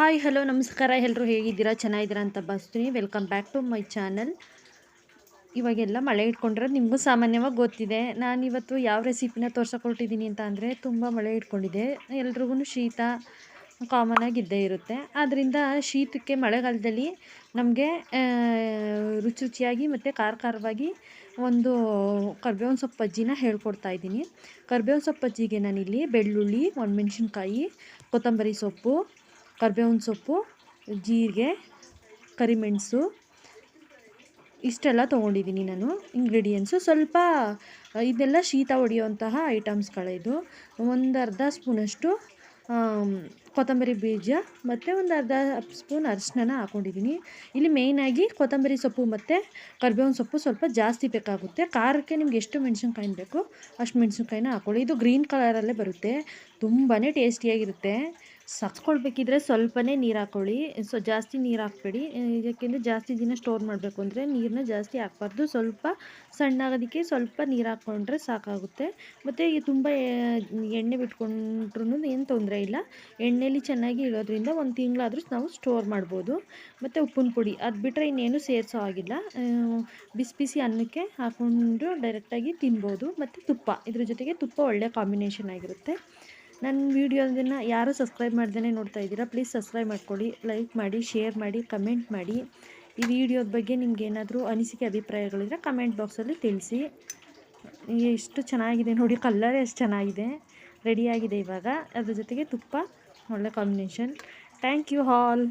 Hi, hello, ನಮಸ್ಕಾರ. ಎಲ್ಲರೂ ಹೇಗಿದ್ದೀರಾ? ಚೆನ್ನಾಗಿದ್ದೀರಾ ಅಂತ ಬಸ್ತೀನಿ welcome back to my channel ಇವಾಗೆಲ್ಲ ಮಳೆ ಇಟ್ಕೊಂಡಿರೋದು ನಿಮಗೂ ಸಾಮಾನ್ಯವಾಗಿ ಗೊತ್ತಿದೆ. ನಾನು ಇವತ್ತು ಯಾವ ರೆಸಿಪಿನ ತೋರ್ಸಕೊಟ್ಟಿದ್ದೀನಿ ಅಂತ ಅಂದರೆ ತುಂಬ ಮಳೆ ಇಟ್ಕೊಂಡಿದೆ. ಎಲ್ರಿಗೂ ಶೀತ ಕಾಮನ್ ಆಗಿ ಇದ್ದೇ ಇರುತ್ತೆ. ಆದ್ದರಿಂದ ಶೀತಕ್ಕೆ ಮಳೆಗಾಲದಲ್ಲಿ ನಮಗೆ ರುಚಿ ರುಚಿಯಾಗಿ ಮತ್ತು ಖಾರ ಖಾರವಾಗಿ ಒಂದು ಕರ್ಬೇವಿನ ಸೊಪ್ಪು ಬಜ್ಜಿನ ಹೇಳ್ಕೊಡ್ತಾ ಇದ್ದೀನಿ. ಕರ್ಬೇವಿನ ಸೊಪ್ಪು ಬಜ್ಜಿಗೆ ನಾನಿಲ್ಲಿ ಬೆಳ್ಳುಳ್ಳಿ, ಒಣಮೆಣ್ಸಿನ್ಕಾಯಿ, ಕೊತ್ತಂಬರಿ ಸೊಪ್ಪು ಕರ್ಬೇವಿನ ಸೊಪ್ಪು, ಜೀರಿಗೆ ಕರಿಮೆಣಸು ಇಷ್ಟೆಲ್ಲ ತೊಗೊಂಡಿದ್ದೀನಿ ನಾನು ಇಂಗ್ರೀಡಿಯೆಂಟ್ಸು ಸ್ವಲ್ಪ, ಇದೆಲ್ಲ ಶೀತ ಹೊಡೆಯುವಂತಹ ಐಟಮ್ಸ್ಗಳಿದು ಒಂದು ಅರ್ಧ ಸ್ಪೂನಷ್ಟು ಕೊತ್ತಂಬರಿ ಬೀಜ ಮತ್ತು ಒಂದು ಅರ್ಧ ಸ್ಪೂನ್ ಅರಿಶಿನ ಹಾಕ್ಕೊಂಡಿದ್ದೀನಿ ಇಲ್ಲಿ ಮೇಯ್ನಾಗಿ ಕೊತ್ತಂಬರಿ ಸೊಪ್ಪು ಮತ್ತು ಕರ್ಬೇವಿನ ಸೊಪ್ಪು ಸ್ವಲ್ಪ ಜಾಸ್ತಿ ಬೇಕಾಗುತ್ತೆ. ಖಾರಕ್ಕೆ ನಿಮ್ಗೆ ಎಷ್ಟು ಮೆಣಸಿನ್ಕಾಯಿ ಬೇಕು ಅಷ್ಟು ಮೆಣಸಿನ್ಕಾಯಿನ ಹಾಕ್ಕೊಳ್ಳಿ ಇದು ಗ್ರೀನ್ ಕಲರಲ್ಲೇ ಬರುತ್ತೆ. ತುಂಬಾ ಟೇಸ್ಟಿಯಾಗಿರುತ್ತೆ ಸಕ್ಸ್ಕೊಳ್ಬೇಕಿದ್ರೆ ಸ್ವಲ್ಪನೇ ನೀರು ಹಾಕ್ಕೊಳ್ಳಿ ಸೊ, ಜಾಸ್ತಿ ನೀರು ಹಾಕ್ಬೇಡಿ. ಯಾಕೆಂದರೆ ಜಾಸ್ತಿ ದಿನ ಸ್ಟೋರ್ ಮಾಡಬೇಕು ಅಂದರೆ ನೀರನ್ನ ಜಾಸ್ತಿ ಹಾಕ್ಬಾರ್ದು. ಸ್ವಲ್ಪ ಸಣ್ಣಾಗೋದಕ್ಕೆ ಸ್ವಲ್ಪ ನೀರು ಹಾಕ್ಕೊಂಡ್ರೆ ಸಾಕಾಗುತ್ತೆ. ಮತ್ತು ತುಂಬ ಎಣ್ಣೆ ಬಿಟ್ಕೊಂಡ್ರೂ ಏನು ತೊಂದರೆ ಇಲ್ಲ. ಎಣ್ಣೆಲಿ ಚೆನ್ನಾಗಿ ಇಳೋದ್ರಿಂದ ಒಂದು ತಿಂಗಳಾದರೂ ನಾವು ಸ್ಟೋರ್ ಮಾಡ್ಬೋದು. ಮತ್ತು ಉಪ್ಪಿನ ಪುಡಿ ಅದು ಬಿಟ್ಟರೆ ಇನ್ನೇನು ಸೇರಿಸೋ ಆಗಿಲ್ಲ ಬಿಸಿ ಬಿಸಿ ಅನ್ನಕ್ಕೆ ಹಾಕ್ಕೊಂಡು ಡೈರೆಕ್ಟಾಗಿ ತಿನ್ಬೋದು. ಮತ್ತು ತುಪ್ಪ ಇದ್ರ ಜೊತೆಗೆ ತುಪ್ಪ ಒಳ್ಳೆ ಕಾಂಬಿನೇಷನ್ ಆಗಿರುತ್ತೆ. ನನ್ನ ವೀಡಿಯೋದನ್ನು ಯಾರೂ ಸಬ್ಸ್ಕ್ರೈಬ್ ಮಾಡ್ದೇ ನೋಡ್ತಾ ಇದ್ದೀರಾ ಪ್ಲೀಸ್ ಸಬ್ಸ್ಕ್ರೈಬ್ ಮಾಡ್ಕೊಳ್ಳಿ ಲೈಕ್ ಮಾಡಿ ಶೇರ್ ಮಾಡಿ ಕಮೆಂಟ್ ಮಾಡಿ. ಈ ವಿಡಿಯೋದ ಬಗ್ಗೆ ನಿಮ್ಗೆ ಏನಾದರೂ ಅನಿಸಿಕೆ, ಅಭಿಪ್ರಾಯಗಳಿದ್ರೆ ಕಮೆಂಟ್ ಬಾಕ್ಸಲ್ಲಿ ತಿಳಿಸಿ. ಎಷ್ಟು ಚೆನ್ನಾಗಿದೆ ನೋಡಿ ಕಲ್ಲರ್ ಎಷ್ಟು ಚೆನ್ನಾಗಿದೆ ರೆಡಿಯಾಗಿದೆ ಇವಾಗ. ಅದ್ರ ಜೊತೆಗೆ ತುಪ್ಪ, ಒಳ್ಳೆ ಕಾಂಬಿನೇಷನ್ ಥ್ಯಾಂಕ್ ಯು ಹಾಲ್